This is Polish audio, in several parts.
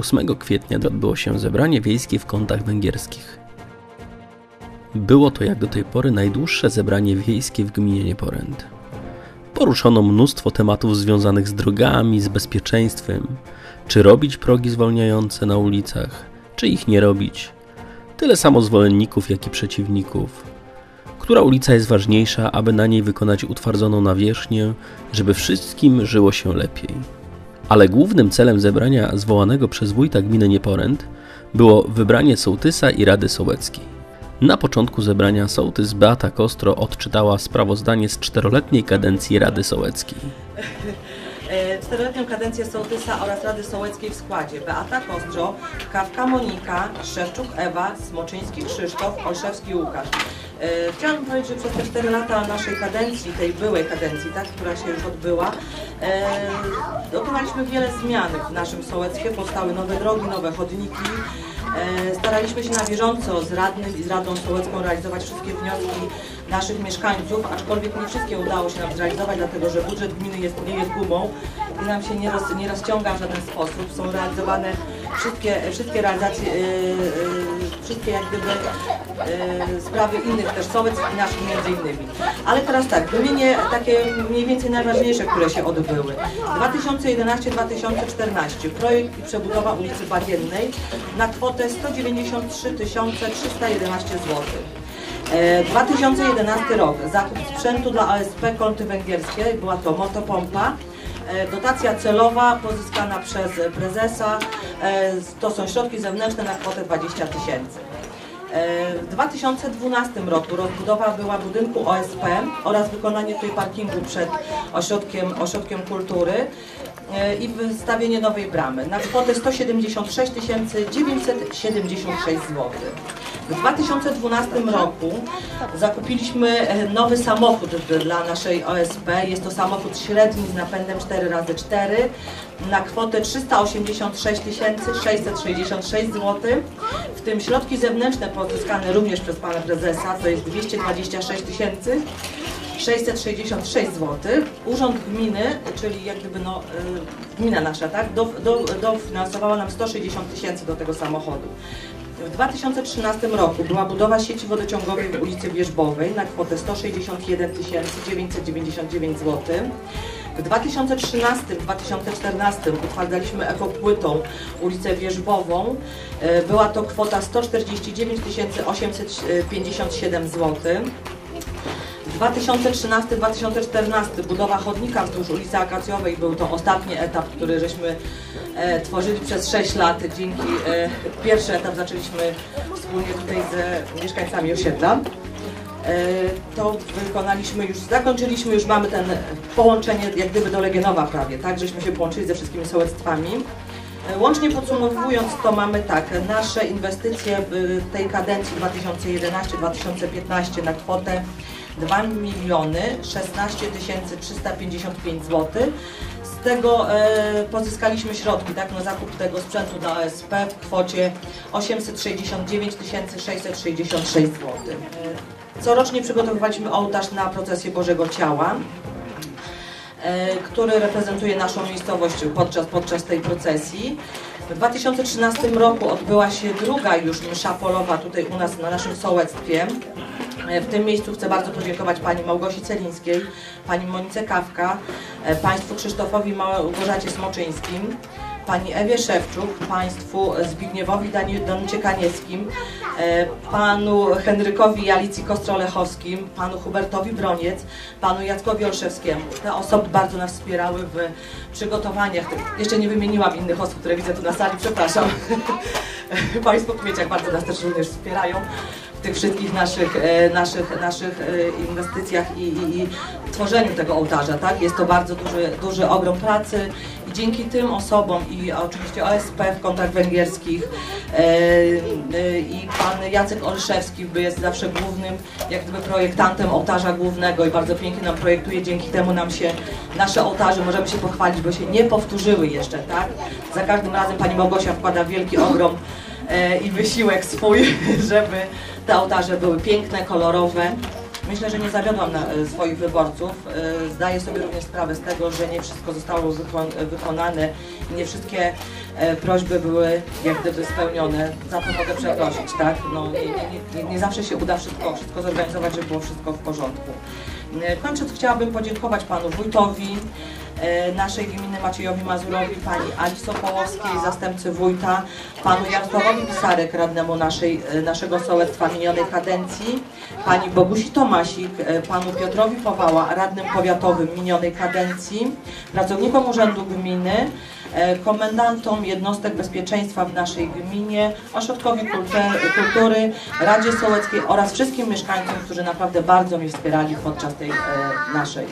8 kwietnia odbyło się zebranie wiejskie w kątach węgierskich. Było to jak do tej pory najdłuższe zebranie wiejskie w gminie Nieporęd. Poruszono mnóstwo tematów związanych z drogami, z bezpieczeństwem, czy robić progi zwalniające na ulicach, czy ich nie robić. Tyle samo zwolenników, jak i przeciwników. Która ulica jest ważniejsza, aby na niej wykonać utwardzoną nawierzchnię, żeby wszystkim żyło się lepiej. Ale głównym celem zebrania zwołanego przez wójta gminy Nieporęd było wybranie sołtysa i Rady Sołeckiej. Na początku zebrania sołtys Beata Kostro odczytała sprawozdanie z czteroletniej kadencji Rady Sołeckiej. E, Czteroletnią kadencję sołtysa oraz Rady Sołeckiej w składzie Beata Kostro, Kawka Monika, Szewczuk Ewa, Smoczyński Krzysztof, Olszewski Łukasz. E, Chciałabym powiedzieć, że przez te 4 lata naszej kadencji, tej byłej kadencji, tak, która się już odbyła, e, dokonaliśmy wiele zmian w naszym sołectwie. Powstały nowe drogi, nowe chodniki. E, Staraliśmy się na bieżąco z radnym i z Radą Sołecką realizować wszystkie wnioski naszych mieszkańców, aczkolwiek nie wszystkie udało się nam zrealizować, dlatego że budżet gminy jest, nie jest gumą i nam się nie, roz, nie rozciąga w żaden sposób. Są realizowane wszystkie, wszystkie realizacje, wszystkie jak gdyby sprawy innych też sołec i naszych między innymi. Ale teraz tak, wymienię takie mniej więcej najważniejsze, które się odbyły. 2011-2014 projekt i przebudowa ulicy Bagiennej na kwotę 193 311 zł. E, 2011 rok, zakup sprzętu dla ASP Kolty Węgierskie, była to motopompa. E, Dotacja celowa pozyskana przez prezesa, e, to są środki zewnętrzne na kwotę 20 tysięcy. W 2012 roku rozbudowa była budynku OSP oraz wykonanie tutaj parkingu przed ośrodkiem, ośrodkiem kultury e, i wystawienie nowej bramy na kwotę 176 976 zł. W 2012 roku zakupiliśmy e, nowy samochód dla naszej OSP. Jest to samochód średni z napędem 4x4 na kwotę 386 666 zł. W tym środki zewnętrzne pozyskane również przez pana prezesa to jest 226 tysięcy. 666 zł. Urząd Gminy, czyli jak gdyby no, y, gmina nasza, tak, do, do, dofinansowała nam 160 tysięcy do tego samochodu. W 2013 roku była budowa sieci wodociągowej w ulicy Wierzbowej na kwotę 161 999 zł. W 2013-2014 utwardzaliśmy ekopłytą ulicę Wierzbową. E, Była to kwota 149 857 zł. W 2013-2014 budowa chodnika wzdłuż ulicy Akacjowej był to ostatni etap, który żeśmy e, tworzyli przez 6 lat. Dzięki e, pierwszy etap zaczęliśmy wspólnie tutaj z mieszkańcami osiedla. E, to wykonaliśmy już, zakończyliśmy już, mamy ten połączenie jak gdyby do Legienowa prawie, tak, żeśmy się połączyli ze wszystkimi sołectwami. E, Łącznie podsumowując, to mamy tak, nasze inwestycje w tej kadencji 2011-2015 na kwotę 2 miliony 16 355 zł. Z tego e, pozyskaliśmy środki tak, na zakup tego sprzętu dla OSP w kwocie 869 666 zł. E, Corocznie przygotowywaliśmy ołtarz na procesję Bożego Ciała e, który reprezentuje naszą miejscowość podczas, podczas tej procesji. W 2013 roku odbyła się druga już msza polowa tutaj u nas na naszym sołectwie. E, W tym miejscu chcę bardzo podziękować Pani Małgosi Celińskiej, Pani Monice Kawka, e, Państwu Krzysztofowi Małgorzacie Smoczyńskim, Pani Ewie Szewczuk, Państwu Zbigniewowi Dani- Danucie Kanieckim, e, Panu Henrykowi Alicji Kostrolechowskim, Panu Hubertowi Broniec, Panu Jackowi Olszewskiemu. Te osoby bardzo nas wspierały w przygotowaniach. Jeszcze nie wymieniłam innych osób, które widzę tu na sali, przepraszam. Państwo w Kmieciach bardzo nas też również wspierają w tych wszystkich naszych, e, naszych, naszych e, inwestycjach i, i, i tworzeniu tego ołtarza. Tak? Jest to bardzo duży, duży ogrom pracy i dzięki tym osobom i oczywiście OSP w kontach węgierskich e, e, i pan Jacek Olszewski jest zawsze głównym jak gdyby projektantem ołtarza głównego i bardzo pięknie nam projektuje. Dzięki temu nam się nasze ołtarze możemy się pochwalić, bo się nie powtórzyły jeszcze. Tak? Za każdym razem pani Małgosia wkłada wielki ogrom e, i wysiłek swój, żeby te ołtarze były piękne, kolorowe. Myślę, że nie zawiodłam na, e, swoich wyborców. E, Zdaję sobie również sprawę z tego, że nie wszystko zostało wykon, wykonane i nie wszystkie e, prośby były jak gdyby spełnione. Za to mogę przeprosić, tak? No, nie, nie, nie, nie zawsze się uda wszystko, wszystko zorganizować, żeby było wszystko w porządku. Kończąc chciałabym podziękować panu wójtowi naszej gminy Maciejowi Mazurowi, pani Ali Sokołowskiej, zastępcy wójta, panu Jarosławowi Pisarek, radnemu naszej, e, naszego sołectwa minionej kadencji, pani Bogusi Tomasik, e, panu Piotrowi Powała, radnym powiatowym minionej kadencji, pracownikom Urzędu Gminy, e, komendantom jednostek bezpieczeństwa w naszej gminie, ośrodkowi kultury, Radzie Sołeckiej oraz wszystkim mieszkańcom, którzy naprawdę bardzo mnie wspierali podczas tej e, naszej,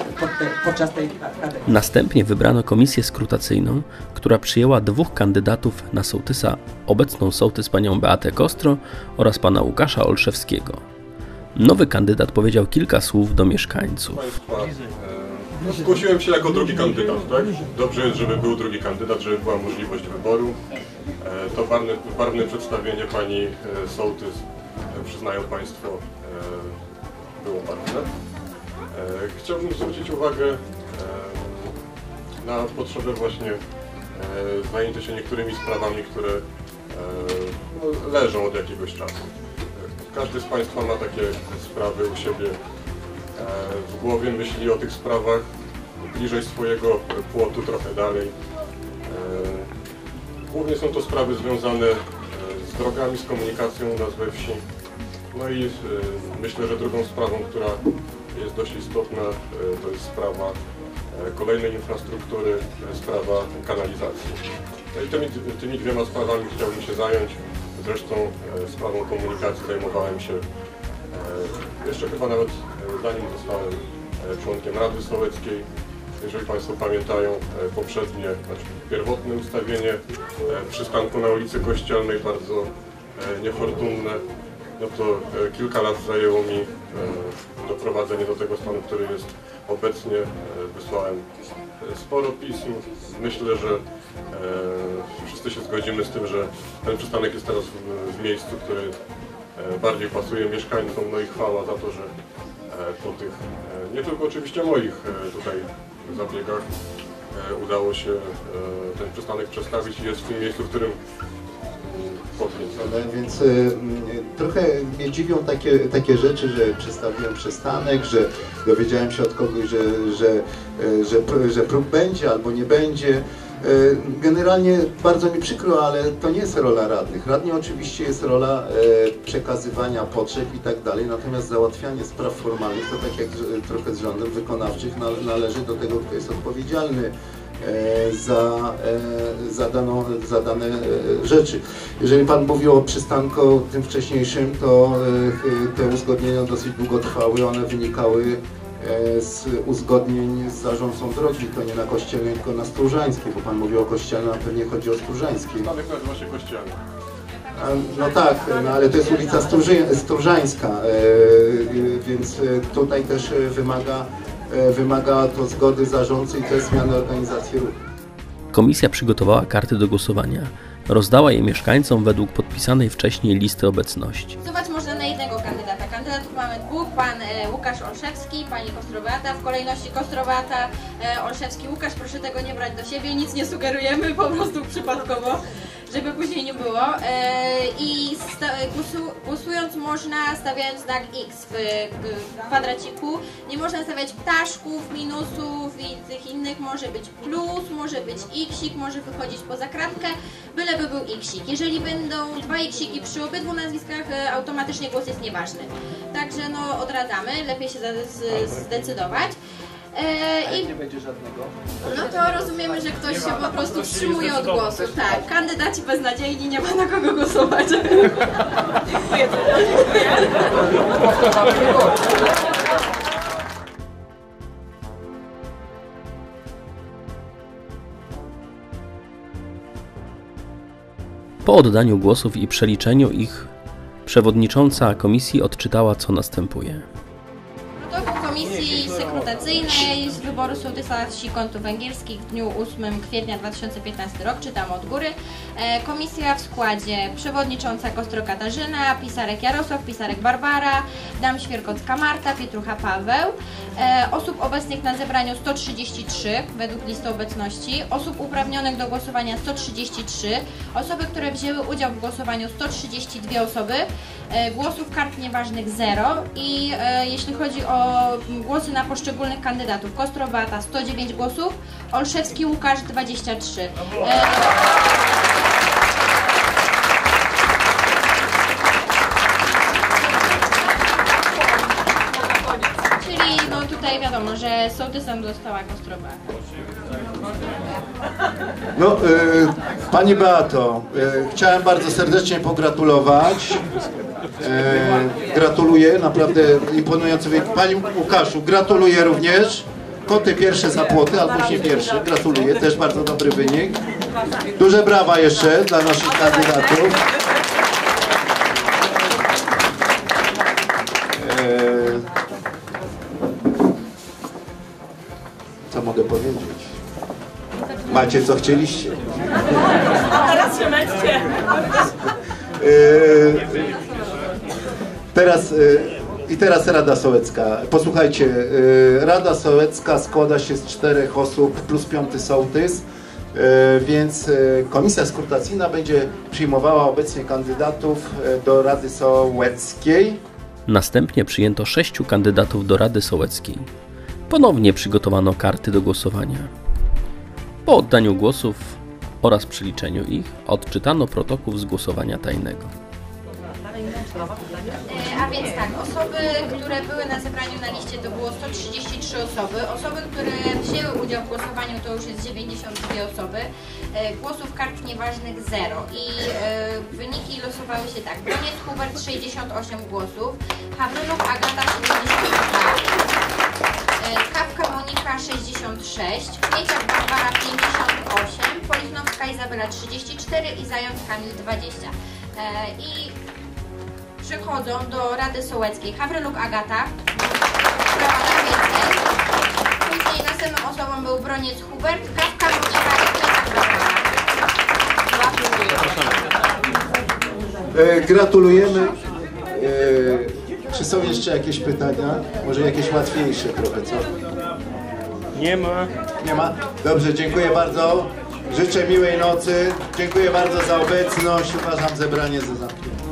podczas tej kadencji. Następnie wybrano komisję skrutacyjną, która przyjęła dwóch kandydatów na sołtysa, obecną sołtys panią Beatę Kostro oraz pana Łukasza Olszewskiego. Nowy kandydat powiedział kilka słów do mieszkańców. No, zgłosiłem się jako drugi kandydat, tak? Dobrze jest, żeby był drugi kandydat, żeby była możliwość wyboru. E, To barwne, barwne przedstawienie pani e, sołtys, e, przyznają Państwo, e, było barwne. Chciałbym zwrócić uwagę na potrzebę właśnie e, zajęcia się niektórymi sprawami, które e, no, leżą od jakiegoś czasu. Każdy z Państwa ma takie sprawy u siebie e, w głowie, myśli o tych sprawach bliżej swojego płotu, trochę dalej. Głównie są to sprawy związane z drogami, z komunikacją nas we wsi. No i myślę, że drugą sprawą, która jest dość istotna, e, to jest sprawa e, kolejnej infrastruktury, sprawa kanalizacji. No i tymi, tymi dwiema sprawami chciałbym się zająć. Zresztą e, sprawą komunikacji zajmowałem się jeszcze chyba nawet zanim zostałem członkiem Rady Sołeckiej. Jeżeli Państwo pamiętają poprzednie, znaczy pierwotne ustawienie przystanku na ulicy Kościelnej, bardzo niefortunne, no to e, kilka lat zajęło mi e, doprowadzenie do tego stanu, który jest obecnie. E, Wysłałem sporo pism. Myślę, że wszyscy się zgodzimy z tym, że ten przystanek jest teraz w, miejscu, które bardziej pasuje mieszkańcom. No i chwała za to, że po tych, nie tylko oczywiście moich tutaj zabiegach, udało się ten przystanek przestawić i jest w tym miejscu, w którym Więc y, mm, trochę mnie dziwią takie, takie rzeczy, że przestawiłem przystanek, że dowiedziałem się od kogoś, że, że, y, że, że prób będzie albo nie będzie. Y, Generalnie bardzo mi przykro, ale to nie jest rola radnych. Radni oczywiście jest rola y, przekazywania potrzeb i tak dalej, natomiast załatwianie spraw formalnych to tak jak y, trochę z rządem wykonawczych nal- należy do tego, kto jest odpowiedzialny za, e, za, daną, za dane e, rzeczy. Jeżeli Pan mówił o przystanku tym wcześniejszym, to e, te uzgodnienia dosyć długo trwały, one wynikały e, z uzgodnień z zarządcą drogi, to nie na Kościelnej, tylko na Stróżańskiej, bo Pan mówił o Kościelnej, a pewnie chodzi o Stróżańskiej. Przystanek nazywa się Kościelny. A, No tak, no ale to jest ulica Stróży, Stróżańska, e, e, więc e, tutaj też e, wymaga, e, wymaga to zgody zarządcy i też zmiany organizacji ruchu. Komisja przygotowała karty do głosowania, rozdała je mieszkańcom według podpisanej wcześniej listy obecności. Głosować można na jednego kandydata. Kandydatów mamy dwóch, pan e, Łukasz Olszewski, pani Kostrowata, w kolejności Kostrowata, e, Olszewski, Łukasz, proszę tego nie brać do siebie, nic nie sugerujemy, po prostu przypadkowo, żeby później nie było. E, I głosując można, stawiając znak X w, kwadraciku, nie można stawiać ptaszków, minusów i tych innych, może być plus, może być xik, może wychodzić poza kratkę, byleby był xik. Jeżeli będą dwa xiki przy obydwu nazwiskach, e, automatycznie głos jest nieważny. Także no odradzamy, lepiej się zdecydować. E, I nie będzie żadnego. no to rozumiemy, że ktoś się po prostu wstrzymuje od głosu. Tak, kandydaci beznadziejni, nie ma na kogo głosować. Dziękuję. Po oddaniu głosów i przeliczeniu ich, przewodnicząca komisji odczytała, co następuje. Z wyboru sołtysa Sikątów Węgierskich w dniu 8 kwietnia 2015 rok, czytam od góry. E, Komisja w składzie przewodnicząca Kostro Katarzyna, pisarek Jarosław, pisarek Barbara, dam Świerkocka Marta, Pietrucha Paweł. E, Osób obecnych na zebraniu 133 według listy obecności, osób uprawnionych do głosowania 133, osoby, które wzięły udział w głosowaniu 132 osoby, e, głosów kart nieważnych 0 i jeśli chodzi o głosy na poszczególnych kandydatów, Kostro Beata 109 głosów, Olszewski Łukasz 23. E, Czyli no tutaj wiadomo, że sołtysem została Kostro Beata. No, y, Pani Beato, y, chciałem bardzo serdecznie pogratulować. Y, gratuluję, naprawdę imponujący wynik. Pani Łukaszu, gratuluję również. Koty pierwsze za płoty, albo nie pierwsze. Gratuluję, też bardzo dobry wynik. Duże brawa jeszcze dla naszych kandydatów. Y, Co mogę powiedzieć? Macie co chcieliście. Teraz się męczcie. Yy, Teraz yy, i teraz Rada Sołecka. Posłuchajcie, yy, Rada Sołecka składa się z czterech osób plus piąty sołtys, yy, więc komisja skrutacyjna będzie przyjmowała obecnie kandydatów do Rady Sołeckiej. Następnie przyjęto sześciu kandydatów do Rady Sołeckiej. Ponownie przygotowano karty do głosowania. Po oddaniu głosów oraz przeliczeniu ich odczytano protokół z głosowania tajnego. E, A więc tak, osoby, które były na zebraniu na liście to było 133 osoby. Osoby, które wzięły udział w głosowaniu to już jest 92 osoby. E, Głosów kart nieważnych 0 i e, wyniki losowały się tak. Broniec Hubert 68 głosów, Hawryluk Agata 72, e, Kawka Monika 66, Kmieciak Barbara 58, Polichnowska Izabela 34 i Zając Kamil 20. E, I przychodzą do Rady Sołeckiej Hawryluk Agata, która ma najwięcej. Później następną osobą był Broniec Hubert, Kawka i. E, Gratulujemy. E, Czy są jeszcze jakieś pytania? Może jakieś łatwiejsze trochę, co? Nie ma. Nie ma? Dobrze, dziękuję bardzo. Życzę miłej nocy. Dziękuję bardzo za obecność. Uważam zebranie za zamknięte.